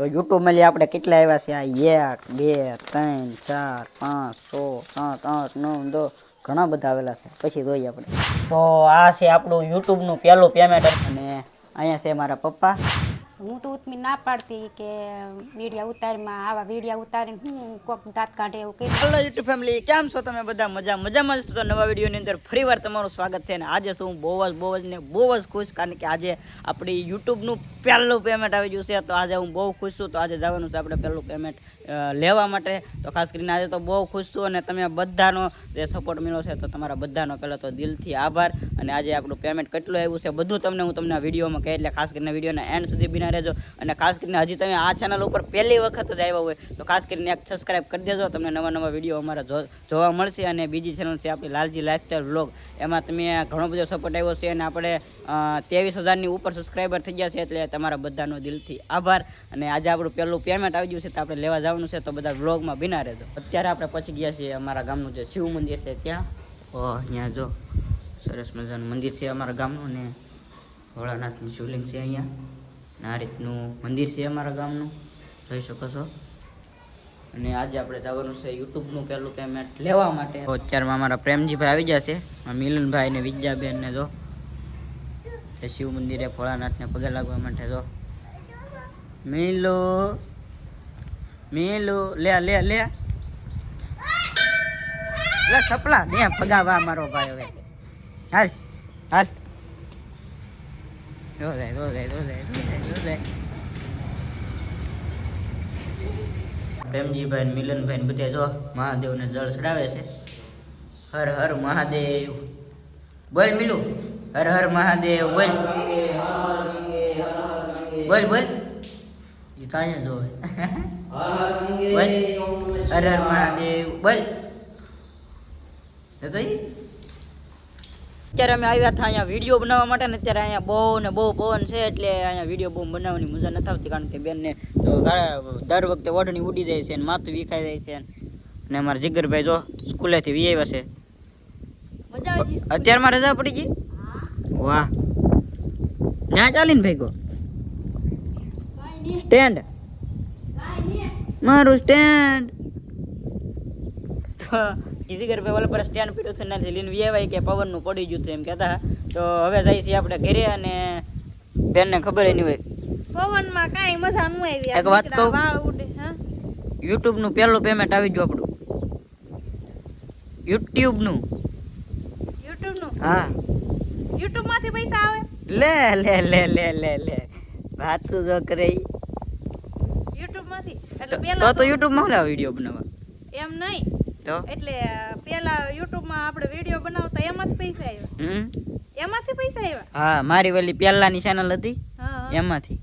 તો યુટ્યુબ મળી આપણે કેટલા આવ્યા છે? આ એક, બે, ત્રણ, ચાર, પાંચ, છ, સાત, આઠ, નવ, દસ, ઘણા બધા આવેલા છે. પછી જોઈએ આપણે. તો આ છે આપણું યુટ્યુબનું પહેલું પેમેન્ટ અને અહીંયા છે મારા પપ્પા. હું તો ઉતમી ના પાડતી કે વીડિયા ઉતારીમાં, આવા વીડિયા ઉતારીને હું કોક દાંત કાઢે એવું કે હેલો યુટ્યુબ ફેમિલી કેમ છો તમે બધા? મજા, મજામાં જ તો નવા વિડીયોની અંદર ફરીવાર તમારું સ્વાગત છે અને આજે શું બહુ જ બહુ જ ને બહુ જ ખુશ, કારણ કે આજે આપણી યુટ્યુબનું પહેલું પેમેન્ટ આવી ગયું છે. તો આજે હું બહુ ખુશ છું. તો આજે જવાનું છે આપણે પહેલું પેમેન્ટ લેવા માટે. તો ખાસ કરીને આજે તો બહુ ખુશ છું અને તમે બધાનો જે સપોર્ટ મળ્યો છે તો તમારા બધાનો પહેલાં તો દિલથી આભાર. અને આજે આપણું પેમેન્ટ કેટલું આવ્યું છે બધું તમને હું તમને વિડીયોમાં કહી, એટલે ખાસ કરીને વિડીયોના એન્ડ સુધી બિના રહેજો. અને ખાસ કરીને હજી તમે આ ચેનલ ઉપર પહેલી વખત જ આવ્યા હોય, તો ખાસ કરીને એક સબસ્ક્રાઈબ કરી દેજો. તમને નવા નવા વીડિયો અમારા જોવા મળશે અને બીજી ચેનલ છે આપણી લાલજી લાઇફસ્ટાઈલ વ્લોગ એમાં તમે ઘણો બધો સપોર્ટ આવ્યો છે અને આપણે ત્રેવીસ હજારની ઉપર સબસ્ક્રાઈબર થઈ ગયા છે એટલે તમારા બધાનો દિલથી આભાર. અને આજે આપણું પહેલું પેમેન્ટ આવી ગયું છે, તો આપણે લેવા જવાનું છે, તો બધા વ્લોગમાં બિના રહેજો. અત્યારે આપણે પહોંચી ગયા છીએ અમારા ગામનું જે શિવ મંદિર છે ત્યાં. ઓહ ત્યાં જો સરસ મજાનું મંદિર છે અમારા ગામનું અને ભોળાનાથની શિવલિંગ છે અહીંયા. આ રીતનું મંદિર છે અમારા ગામનું. જોઈ શકો છો. અને આજે આપણે જવાનું છે યુટ્યુબનું પહેલું પેમેન્ટ લેવા માટે. અત્યારમાં અમારા પ્રેમજીભાઈ આવી આ મિલનભાઈ ને વિદ્યાબેન ને જો. તે શિવ મંદિરે ભોળાનાથને પગે લાગવા માટે જો. મિલો મિલો, લે લે લે. લે, સપલા ને પગાવા મારો ભાઈ હવે. હાલ હાલ. જો જાય જો જાય પ્રેમજીભાઈ મિલનભાઈ બધે જો મહાદેવને જળ ચડાવે છે. હર હર મહાદેવ. બોલ મિલુ. હર હર મહાદેવ. બોલ. બોલ બોલ. એ અહીંયા જોવે બોલ. હર હર મહાદેવ. બોલ. એ તો અત્યારે અમે આવ્યા હતા અહીંયા વીડિયો બનાવવા માટે ને અત્યારે અહીંયા બહુ ને બહુ પવન છે એટલે અહીંયા વીડિયો બહુ બનાવવાની મજા નથી આવતી કારણ કે બેનને દર વખતે ઓઢણી ઉડી જાય છે ને માથું વિખાઈ જાય છે અને અમારા જીગરભાઈ જો સ્કૂલેથી વી આવ્યા છે. અત્યારમાં રજા પડી ગઈ? વાહ. ના ચાલીને ભાઈ ગો સ્ટેન્ડ? મારું સ્ટેન્ડ. તો ઘર પે ઓલા પર સ્ટેન્ડ પીડ્યું છે નથી લીન વ્યવાય કે પવનનું પડી ગયું છે એમ કહેતા તો હવે જઈએ છીએ આપણે ઘરે અને બેનને ખબર એની હોય. પવનમાં કાંઈ મજા ન આવી એક વાત કહું? યુટ્યુબનું પહેલું પેમેન્ટ આવી ગયું આપણું. યુટ્યુબનું. યુટ્યુબનું હા. યુટ્યુબમાંથી પૈસા આવે? લે લે લે લે લે લે. વાત તો જો કરે ઈ. યુટ્યુબમાંથી તો એટલે તો પેલા તો યુટ્યુબમાં લાવ વિડિયો બનાવવા? એમ નહીં. તો? એટલે પેલા YouTube માં આપણે વિડિયો બનાવતા એમાંથી પૈસા આવ્યા. હમ? એમાંથી પૈસા આવ્યા? હા મારી પેલી પેલાની ચેનલ હતી. એમાંથી.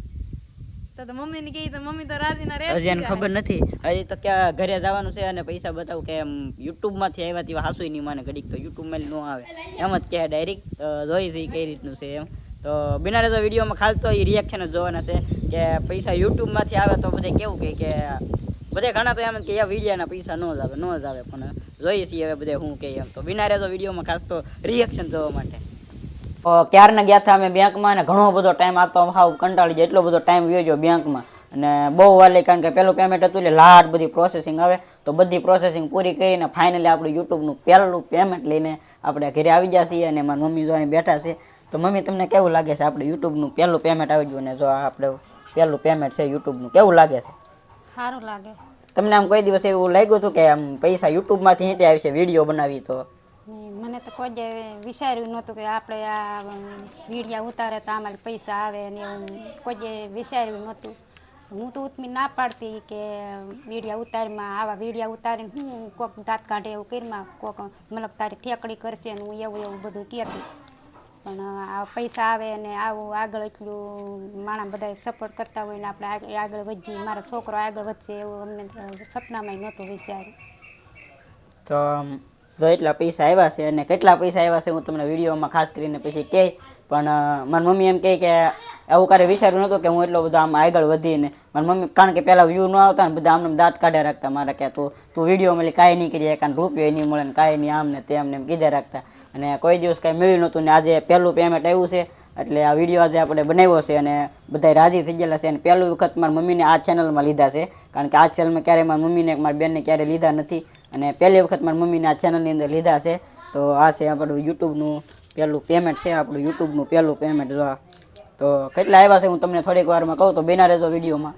તો તો મમ્મી ને કહી તો મમ્મી તો રાજીના રહે હજી ખબર નથી. હજી તો ક્યાં ઘરે જવાનું છે અને પૈસા બતાવું કે એમ યુટ્યુબમાંથી આવ્યા તેવા હાસુય નહીં માને ઘડીક તો યુટ્યુબમાં ન આવે. એમ જ કહે ડાયરેક્ટ જોઈ છે કઈ રીતનું છે એમ. તો બિના રહેતો વિડીયોમાં ખાસ તો એ રિએક્શન જ જોવાના છે કે પૈસા યુટ્યુબમાંથી આવે તો બધે કેવું કહે કે બધે ઘણા તો એમ કે વિડીયાના પૈસા ન જ આવે, ન જ આવે, પણ જોઈએ છીએ હવે બધે હું કહે એમ. તો બિના રહેતો વિડીયોમાં ખાસ તો રિએક્શન જોવા માટે. ક્યારના ગયા હતા અમે બેંકમાં અને ઘણો બધો ટાઈમ આપતો હાવ કંટાળી જાય, એટલો બધો ટાઈમ વયો બેંકમાં. અને બહુ વાલી કારણ કે પહેલું પેમેન્ટ હતું એટલે લાટ બધી પ્રોસેસિંગ આવે. તો બધી પ્રોસેસિંગ પૂરી કરીને ફાઇનલી આપણું યુટ્યુબનું પહેલું પેમેન્ટ લઈને આપણે ઘરે આવી ગયા અને મારી મમ્મી જો અહીં બેઠા છે. તો મમ્મી, તમને કેવું લાગે છે? આપણે યુટ્યુબનું પહેલું પેમેન્ટ આવી ગયું અને જો આપણે પહેલું પેમેન્ટ છે યુટ્યુબનું. કેવું લાગે છે? સારું લાગે. તમને આમ કોઈ દિવસ એવું લાગ્યું હતું કે આમ પૈસા યુટ્યુબમાંથી અહીંથી આવશે વીડિયો બનાવી તો? મને તો કોઈ જે વિચાર્યું નહોતું કે આપણે આ વિડીયા ઉતારે તો અમારે પૈસા આવે ને એવું. કોઈ જે વિચાર્યું નહોતું. હું તો ઉતમી ના પાડતી કે વિડીયા ઉતારીમાં આવા વિડીયા ઉતારીને હું કોક દાંત કાઢે એવું કરીમાં કોક મતલબ તારી ઠેકડી કરશે ને હું એવું એવું બધું કહેતી. પણ આ પૈસા આવે અને આવું આગળ એટલું માણસ બધા સપોર્ટ કરતા હોય ને આપણે આગ- આગળ વધીએ, મારો છોકરો આગળ વધશે એવું અમને સપનામાં નહોતું વિચાર્યું તો જો એટલા પૈસા આવ્યા છે અને કેટલા પૈસા આવ્યા છે હું તમને વિડીયોમાં ખાસ કરીને પછી કહે પણ મારી મમ્મી એમ કહે કે આવું ક્યારે વિચાર્યું નહોતું કે હું એટલો બધો આમ આગળ વધીને, મારી મમ્મી, કારણ કે પહેલાં વ્યૂ ન આવતા ને બધા આમને આમ દાંત કાઢ્યા રાખતા મારા કે તું તું વીડિયો મળી કાંઈ નહીં કરી કારણ રૂપિયો નહીં મળે ને કાંઈ નહીં આમ ને તેમ એમ કીધા રાખતા. અને કોઈ દિવસ કાંઈ મળ્યું નહોતું ને આજે પહેલું પેમેન્ટ આવ્યું છે, એટલે આ વીડિયો આજે આપણે બનાવ્યો છે અને બધા રાજી થઈ ગયેલા છે અને પહેલું વખત મારી મમ્મીને આ ચેનલમાં લીધા છે, કારણ કે આ ચેનલમાં ક્યારેય મારી મમ્મીને મારી બેનને ક્યારેય લીધા નથી અને પહેલી વખત મારી મમ્મીને આ ચેનલની અંદર લીધા છે, તો આ છે આપણું યુટ્યુબનું પહેલું પેમેન્ટ છે, આપણું યુટ્યુબનું પહેલું પેમેન્ટ જો તો કેટલા આવ્યા છે હું તમને થોડીક વારમાં કહું તો બેના રહેજો વિડીયોમાં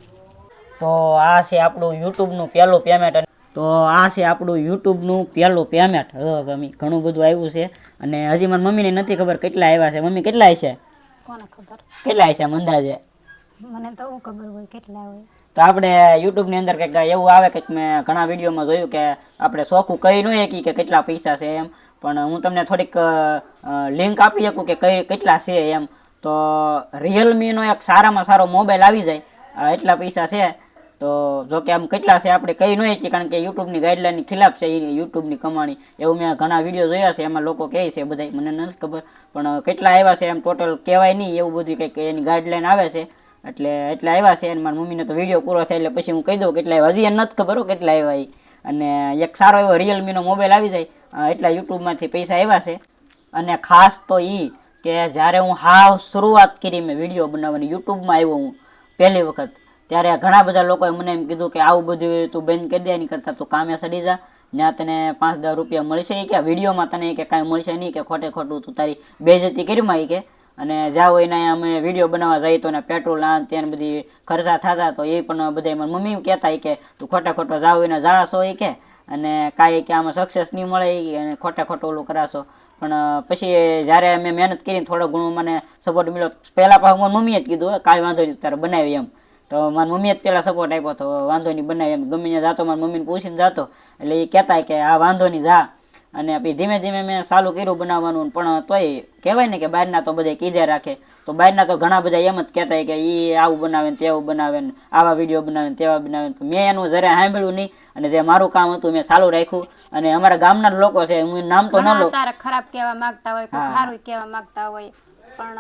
તો આ છે આપણું યુટ્યુબનું પહેલું પેમેન્ટ તો આ છે આપણું યુટ્યુબનું પહેલું પેમેન્ટ. જો તમે ઘણું બધું આવ્યું છે. અને હજી મારી મમ્મીને નથી ખબર કેટલા આવ્યા છે. મમ્મી કેટલા છે? કોને ખબર? કેટલા છે અંદાજે? મને તો ખબર હોય કેટલા હોય. તો આપણે યુટ્યુબની અંદર કંઈક એવું આવે કંઈક મેં ઘણા વિડીયોમાં જોયું કે આપણે શોખું કહી ન શકી કે કેટલા પૈસા છે એમ. પણ હું તમને થોડીક લિંક આપી શકું કે કઈ કેટલા છે એમ. તો રિયલમીનો એક સારામાં સારો મોબાઈલ આવી જાય. એટલા પૈસા છે. તો જો કે આમ કેટલા છે, આપણે કહી નહીં શકીએ કારણ કે યુટ્યુબની ગાઈડલાઇનની ખિલાફ છે, એ યુટ્યુબની કમાણી. એવું મેં ઘણા વીડિયો જોયા છે, એમાં લોકો કહે છે બધા મને નથી ખબર. પણ કેટલા આવ્યા છે, એમ ટોટલ કહેવાય નહીં, એવું બધું કંઈક એની ગાઈડલાઇન આવે છે. એટલે એટલા આવ્યા છે, અને મારી મમ્મીને તો વીડિયો પૂરો થાય એટલે પછી હું કહી દઉં કેટલા આવ્યા. હજી એને નથી ખબર કેટલા આવ્યા એ અને એક સારો એવો રિયલમીનો મોબાઈલ આવી જાય એટલા યુટ્યુબમાંથી પૈસા આવ્યા છે. અને ખાસ તો એ કે જ્યારે હું હાવ શરૂઆત કરી મેં વીડિયો બનાવવાની, યુટ્યુબમાં આવ્યો હું પહેલી વખત ત્યારે ઘણા બધા લોકોએ મને એમ કીધું કે આવું બધું તું બંધ કરી દે એની કરતાં તું કામે સડી જા. ત્યાં તને પાંચ દસ રૂપિયા મળશે કે વિડીયોમાં તને કે કાંઈ મળશે નહીં કે ખોટે ખોટું તું તારી બેજતી કરીમાં કે. અને જાઓ એના અમે વીડિયો બનાવવા જઈએ તો ને પેટ્રોલ આ ત્યાં બધી ખર્ચા થતા તો એ પણ બધા મારી મમ્મી કહેતા કે તું ખોટા ખોટો જાઓ એને જાશો એ કે. અને કાંઈ કે આમાં સક્સેસ નહીં મળે અને ખોટા ખોટું ઓલું કરાશો. પણ પછી જ્યારે મેં મહેનત કરી થોડો ઘણો મને સપોર્ટ મળ્યો પહેલાં પાછું મમ્મીએ જ કીધું "હે, કાંઈ વાંધો નહીં તારે બનાવી એમ. તો મારી મમ્મીએ જ પહેલાં સપોર્ટ આપ્યો તો વાંધો નહીં બનાવી એમ. ગમીને જતો મારી મમ્મીને પૂછીને જતો. એટલે એ કહેતા કે આ વાંધો નહીં જા. અને પછી ધીમે ધીમે મેં ચાલુ કર્યું બનાવવાનું. પણ તોય કહેવાય ને કે બહારના તો બધા કીધે રાખે. તો બહારના તો ઘણા બધા એમ જ કહેતા કે એ આવું બનાવે ને તેવું બનાવે ને આવા વીડિયો બનાવે ને તેવા બનાવે ને. મેં એનું જરા સાંભળ્યું નહીં. અને જે મારું કામ હતું મેં ચાલુ રાખ્યું. અને અમારા ગામના લોકો છે હું નામ તો ન લઉં. ખરાબ કહેવા માંગતા હોય સારું કહેવા માંગતા હોય. પણ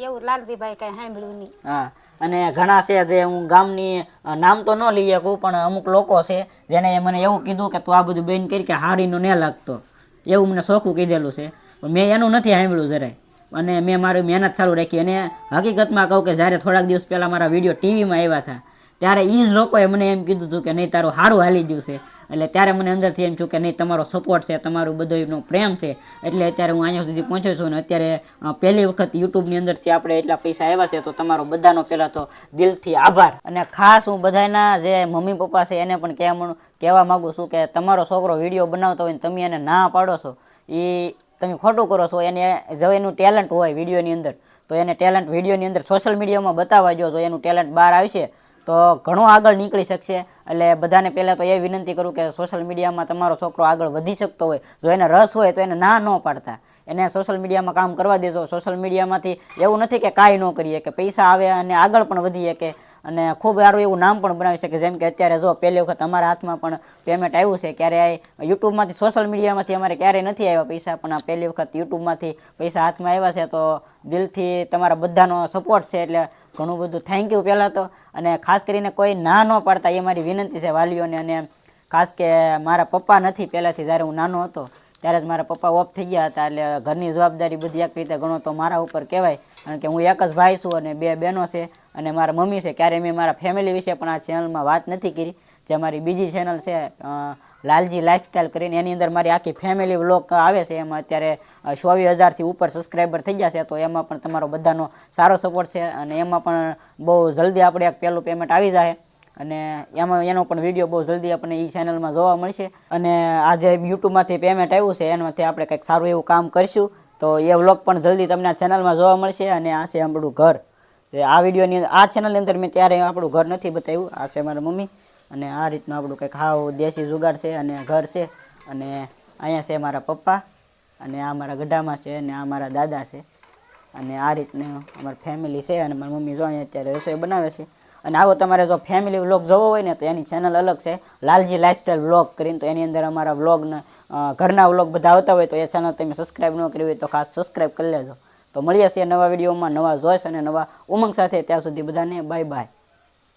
એવું લાલજીભાઈ કઈ સાંભળ્યું નહીં. હા. અને ઘણા છે જે હું ગામની નામ તો ન લઈ શકું, પણ અમુક લોકો છે જેને મને એવું કીધું કે તું આ બધું બેન કરી કે હારીનું ન લાગતો. એવું મને શોખું કીધેલું છે. પણ મેં એનું નથી સાંભળ્યું જરાય. અને મેં મારી મહેનત ચાલુ રાખી. અને હકીકતમાં કહું કે જ્યારે થોડાક દિવસ પહેલાં મારા વીડિયો ટીવીમાં આવ્યા હતા, ત્યારે એ જ લોકોએ મને એમ કીધું હતું કે નહીં, તારું સારું હાલી ગયું છે. એટલે ત્યારે મને અંદરથી એમ થયું કે નહીં, તમારો સપોર્ટ છે, તમારું બધોનો પ્રેમ છે. એટલે અત્યારે હું અહીંયા સુધી પહોંચ્યો છું અને અત્યારે પહેલી વખત યુટ્યુબની અંદરથી આપણે એટલા પૈસા આવ્યા છે તો તમારો બધાનો પહેલાં તો દિલથી આભાર. અને ખાસ હું બધાના જે મમ્મી પપ્પા છે એને પણ કહેવા કહેવા માગું છું કે તમારો છોકરો વીડિયો બનાવતો હોય ને તમે એને ના પાડો છો. એ તમે ખોટું કરો છો, એને જો એનું ટેલેન્ટ હોય વિડીયોની અંદર, તો એને ટેલેન્ટ વિડીયોની અંદર સોશિયલ મીડિયામાં બતાવવા જો એનું ટેલેન્ટ બહાર આવશે તો ઘણો આગળ નીકળી શકશે. એટલે બધાને પહેલાં તો એ વિનંતી કરું કે સોશિયલ મીડિયામાં તમારો છોકરો આગળ વધી શકતો હોય. જો એને રસ હોય તો એને ના ન પાડતા. એને સોશિયલ મીડિયામાં કામ કરવા દેજો. સોશિયલ મીડિયામાંથી એવું નથી કે કાંઈ ન કરીએ કે પૈસા આવે અને આગળ પણ વધીએ કે અને ખૂબ સારું એવું નામ પણ બનાવી શકે. જેમ કે અત્યારે જો પહેલી વખત અમારા હાથમાં પણ પેમેન્ટ આવ્યું છે. ક્યારે યુટ્યુબમાંથી સોશિયલ મીડિયામાંથી અમારે ક્યારેય નથી આવ્યા પૈસા. પણ આ પહેલી વખત યુટ્યુબમાંથી પૈસા હાથમાં આવ્યા છે તો દિલથી તમારા બધાનો સપોર્ટ છે. એટલે ઘણું બધું થેન્ક યુ પહેલાં તો. અને ખાસ કરીને કોઈ ના ન પાડતા, એ મારી વિનંતી છે વાલીઓને. અને ખાસ કે મારા પપ્પા નથી, પહેલાંથી જ્યારે હું નાનો હતો, ત્યારે જ મારા પપ્પા ઓફ થઈ ગયા હતા. એટલે ઘરની જવાબદારી બધી એક રીતે ગણો તો મારા ઉપર કહેવાય. કારણ કે હું એક જ ભાઈ છું અને બે બહેનો છે. અને મારા મમ્મી છે ક્યારે મેં મારા ફેમિલી વિશે પણ આ ચેનલમાં વાત નથી કરી. જે મારી બીજી ચેનલ છે લાલજી લાઇફસ્ટાઈલ કરીને એની અંદર મારી આખી ફેમિલી વ્લોગ આવે છે. એમાં અત્યારે ચોવીસ હજારથી ઉપર સબસ્ક્રાઈબર થઈ ગયા છે. તો એમાં પણ તમારો બધાનો સારો સપોર્ટ છે અને એમાં પણ બહુ જલ્દી આપણે એક પહેલું પેમેન્ટ આવી જાય. અને એમાં એનો પણ વીડિયો બહુ જલ્દી આપણને એ ચેનલમાં જોવા મળશે. અને આજે યુટ્યુબમાંથી પેમેન્ટ આવ્યું છે એનામાંથી આપણે કંઈક સારું એવું કામ કરીશું. તો એ વ્લોગ પણ જલ્દી તમને આ ચેનલમાં જોવા મળશે. અને આ છે આપણું ઘર. આ વિડીયોની આ ચેનલની અંદર મેં ત્યારે આપણું ઘર નથી બતાવ્યું. આ છે મારા મમ્મી. અને આ રીતનું આપણું કંઈક હાવ દેશી જુગાડ છે અને ઘર છે અને અહીંયા છે મારા પપ્પા અને આ મારા ગઢામાં છે અને આ મારા દાદા છે અને આ રીતનું અમારી ફેમિલી છે અને મારી મમ્મી જો અહીંયા અત્યારે રસોઈ બનાવે છે. અને આવો તમારે જો ફેમિલી વ્લોગ જોવો હોય ને તો એની ચેનલ અલગ છે, લાલજી લાઇફસ્ટાઈલ વ્લોગ કરીને તો એની અંદર અમારા વ્લોગને ઘરના વ્લોગ બધા આવતા હોય તો એ ચેનલ તમે સબસ્ક્રાઈબ ન કરી હોય તો ખાસ સબસ્ક્રાઈબ કરી લેજો. તો મળીએ છીએ નવા વિડીયોમાં નવા જોઈશ અને નવા ઉમંગ સાથે ત્યાં સુધી બધાને બાય બાય